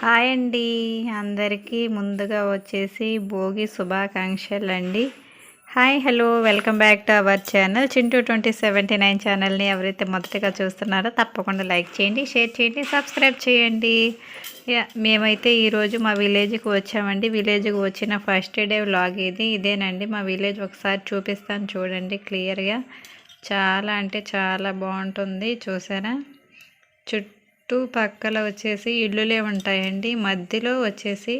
Hi అండి. అందరికీ ముందుగా వచ్చేసి భోగి శుభాకాంక్షలు అండి hi hello welcome back to our channel. Chintu twenty seventy nine ఛానల్ని ఎవరైతే మొదటగా చూస్తున్నారో తప్పకుండా లైక్ చేయండి షేర్ చేయండి సబ్స్క్రైబ్ చేయండి. యా, మేమైతే ఈరోజు మా విలేజ్కి వచ్చామండి. విలేజ్కి వచ్చిన ఫస్ట్ డే వ్లాగ్ ఇది. ఇదేనండి మా విలేజ్ ఒకసారి చూపిస్తాను చూడండి క్లియర్గా. చాలా అంటే చాలా బాగుంటుంది చూసారా? చుట్టూ చుట్టూ పక్కల వచ్చేసి ఇల్లులే ఉంటాయండి. మధ్యలో వచ్చేసి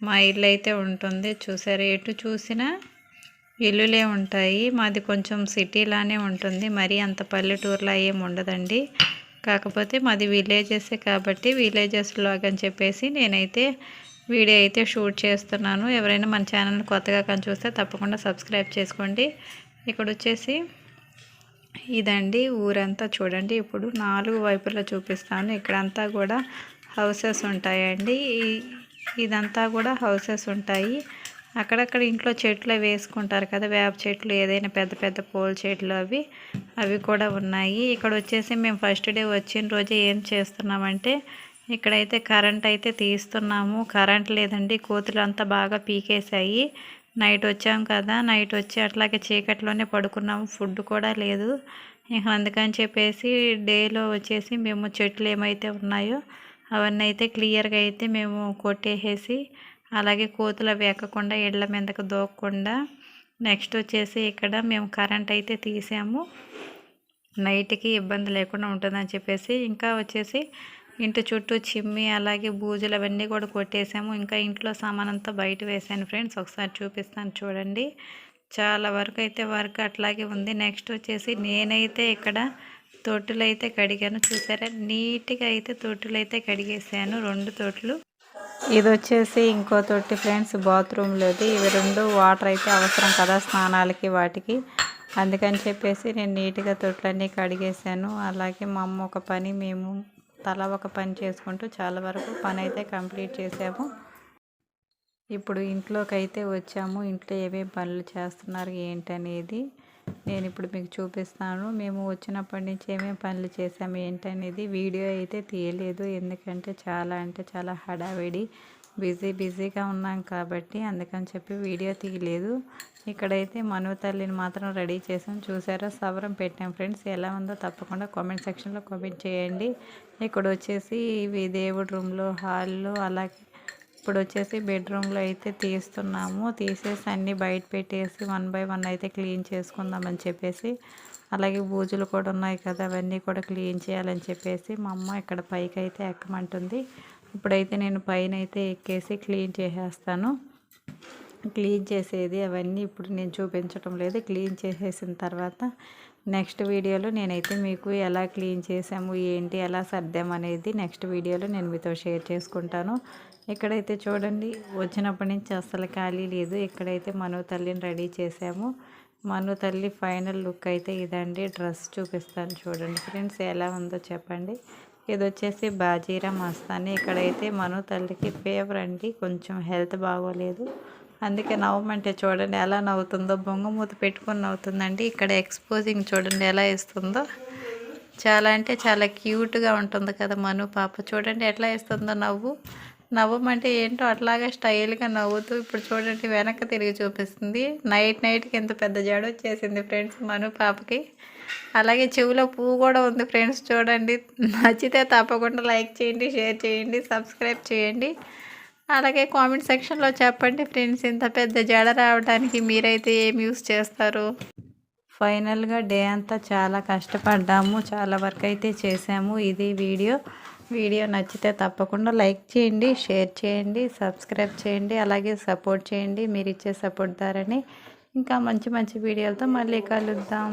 మా ఇల్లు అయితే ఉంటుంది. చూసారా? ఎటు చూసినా ఇల్లులే ఉంటాయి. మాది కొంచెం సిటీలానే ఉంటుంది. మరీ అంత పల్లెటూరులా ఏం ఉండదండి. కాకపోతే మాది విలేజెసే కాబట్టి విలేజెస్ లాగ్ అని చెప్పేసి నేనైతే వీడియో అయితే షూట్ చేస్తున్నాను. ఎవరైనా మన ఛానల్ని కొత్తగా కానీ చూస్తే తప్పకుండా సబ్స్క్రైబ్ చేసుకోండి. ఇక్కడ వచ్చేసి ఇదండి ఊరంతా చూడండి. ఇప్పుడు నాలుగు వైపులా చూపిస్తాను. ఇక్కడంతా కూడా హౌసెస్ ఉంటాయండి. ఇదంతా కూడా హౌసెస్ ఉంటాయి. అక్కడక్కడ ఇంట్లో చెట్లు వేసుకుంటారు కదా. వేప చెట్లు ఏదైనా పెద్ద పెద్ద పూల చెట్లు అవి అవి కూడా ఉన్నాయి. ఇక్కడ వచ్చేసి మేము ఫస్ట్ డే వచ్చిన రోజే ఏం చేస్తున్నామంటే ఇక్కడైతే కరెంట్ అయితే తీస్తున్నాము. కరెంట్ లేదండి. కోతులు అంతా బాగా పీకేసాయి నైట్ వచ్చాం కదా నైట్ వచ్చి అట్లాగే చీకట్లోనే పడుకున్నాము ఫుడ్ కూడా లేదు. ఇంకా అందుకని చెప్పేసి డేలో వచ్చేసి మేము చెట్లు ఏమైతే ఉన్నాయో అవన్నీ అయితే క్లియర్గా అయితే మేము కొట్టేసేసి అలాగే కోతులు అవి ఎక్కకుండా ఇళ్ళ మీదకు దూకకుండా నెక్స్ట్ వచ్చేసి ఇక్కడ మేము కరెంట్ అయితే తీసాము. నైట్కి ఇబ్బంది లేకుండా ఉంటుందని చెప్పేసి ఇంకా వచ్చేసి ఇంటి చుట్టూ చిమ్మి అలాగే బూజులు అవన్నీ కూడా కొట్టేసాము. ఇంకా ఇంట్లో సామాన్ అంతా బయట వేసాను ఫ్రెండ్స్. ఒకసారి చూపిస్తాను చూడండి. చాలా వరకు అయితే వర్క్ అట్లాగే ఉంది. నెక్స్ట్ వచ్చేసి నేనైతే ఇక్కడ తొట్టులు అయితే కడిగాను. చూసారా? నీట్గా అయితే తొట్టులు అయితే కడిగేసాను. రెండు తొట్లు. ఇది వచ్చేసి ఇంకో తొట్టి ఫ్రెండ్స్ బాత్రూంలోది ఇవి రెండు వాటర్ అయితే అవసరం కదా స్నానాలకి వాటికి. అందుకని చెప్పేసి నేను నీట్గా తొట్లన్నీ కడిగేసాను. అలాగే మా అమ్మ ఒక పని మేము తల ఒక పని చేసుకుంటూ చాలా వరకు పని అయితే కంప్లీట్ చేసాము. ఇప్పుడు ఇంట్లోకి అయితే వచ్చాము. ఇంట్లో ఏమేమి పనులు చేస్తున్నారు ఏంటనేది నేను ఇప్పుడు మీకు చూపిస్తాను. మేము వచ్చినప్పటి నుంచి ఏమేమి పనులు చేసాము ఏంటనేది వీడియో అయితే తీయలేదు. ఎందుకంటే చాలా అంటే చాలా హడావిడి బిజీ బిజీగా ఉన్నాం కాబట్టి అందుకని చెప్పి వీడియో తీయలేదు. ఇక్కడైతే మను తల్లిని మాత్రం రెడీ చేసాం. చూసారా? సవరం పెట్టాం ఫ్రెండ్స్. ఎలా ఉందో తప్పకుండా కామెంట్ సెక్షన్లో కామెంట్ చేయండి. ఇక్కడ వచ్చేసి ఇవి దేవుడి రూమ్లో హాల్లో అలాగే ఇప్పుడు వచ్చేసి బెడ్రూమ్లో అయితే తీస్తున్నాము. తీసేసి అన్నీ బయట పెట్టేసి వన్ బై వన్ అయితే క్లీన్ చేసుకుందామని చెప్పేసి అలాగే బూజులు కూడా ఉన్నాయి కదా అవన్నీ కూడా క్లీన్ చేయాలని చెప్పేసి మా అమ్మ ఇక్కడ పైకి అయితే ఎక్కమంటుంది. ఇప్పుడైతే నేను పైన అయితే ఎక్కేసి క్లీన్ చేసేస్తాను. క్లీన్ చేసేది అవన్నీ ఇప్పుడు నేను చూపించడం లేదు. క్లీన్ చేసేసిన తర్వాత నెక్స్ట్ వీడియోలో నేనైతే మీకు ఎలా క్లీన్ చేసాము ఏంటి ఎలా సర్దామనేది నెక్స్ట్ వీడియోలో నేను మీతో షేర్ చేసుకుంటాను. ఇక్కడైతే చూడండి వచ్చినప్పటి నుంచి అస్సలు ఖాళీ లేదు. ఇక్కడైతే మను తల్లిని రెడీ చేసాము. మను తల్లి ఫైనల్ లుక్ అయితే ఇదండి. డ్రెస్ చూపిస్తాను చూడండి ఫ్రెండ్స్ ఎలా ఉందో చెప్పండి. ఇది వచ్చేసి బాజీరా మస్తాని. ఇక్కడైతే మను తల్లికి ఫేవర్ అండి. కొంచెం హెల్త్ బాగోలేదు. అందుకే నవ్వమంటే చూడండి ఎలా నవ్వుతుందో. బొంగమూత పెట్టుకొని నవ్వుతుందండి. ఇక్కడ ఎక్స్పోజింగ్ చూడండి ఎలా ఇస్తుందో చాలా అంటే చాలా క్యూట్గా ఉంటుంది కదా మను పాప. చూడండి ఎట్లా ఇస్తుందో నవ్వు. నవ్వమంటే ఏంటో అట్లాగే స్టైల్గా నవ్వుతూ ఇప్పుడు చూడండి వెనక్కి తిరిగి చూపిస్తుంది. నైట్ నైట్కి ఎంత పెద్ద జడ వచ్చేసింది ఫ్రెండ్స్ మను పాపకి. అలాగే చెవిలో పువ్వు కూడా ఉంది ఫ్రెండ్స్ చూడండి. నచ్చితే తప్పకుండా లైక్ చేయండి షేర్ చేయండి సబ్స్క్రైబ్ చేయండి. అలాగే కామెంట్ సెక్షన్లో చెప్పండి ఫ్రెండ్స్ ఇంత పెద్ద జడ రావడానికి మీరైతే ఏం యూస్ చేస్తారు? ఫైనల్గా డే అంతా చాలా కష్టపడ్డాము. చాలా వర్క్ అయితే చేసాము. ఇది వీడియో. వీడియో నచ్చితే తప్పకుండా లైక్ చేయండి షేర్ చేయండి సబ్స్క్రైబ్ చేయండి అలాగే సపోర్ట్ చేయండి మీరు ఇచ్చే సపోర్ట్ ధరని ఇంకా మంచి మంచి వీడియోలతో మళ్ళీ కలుద్దాం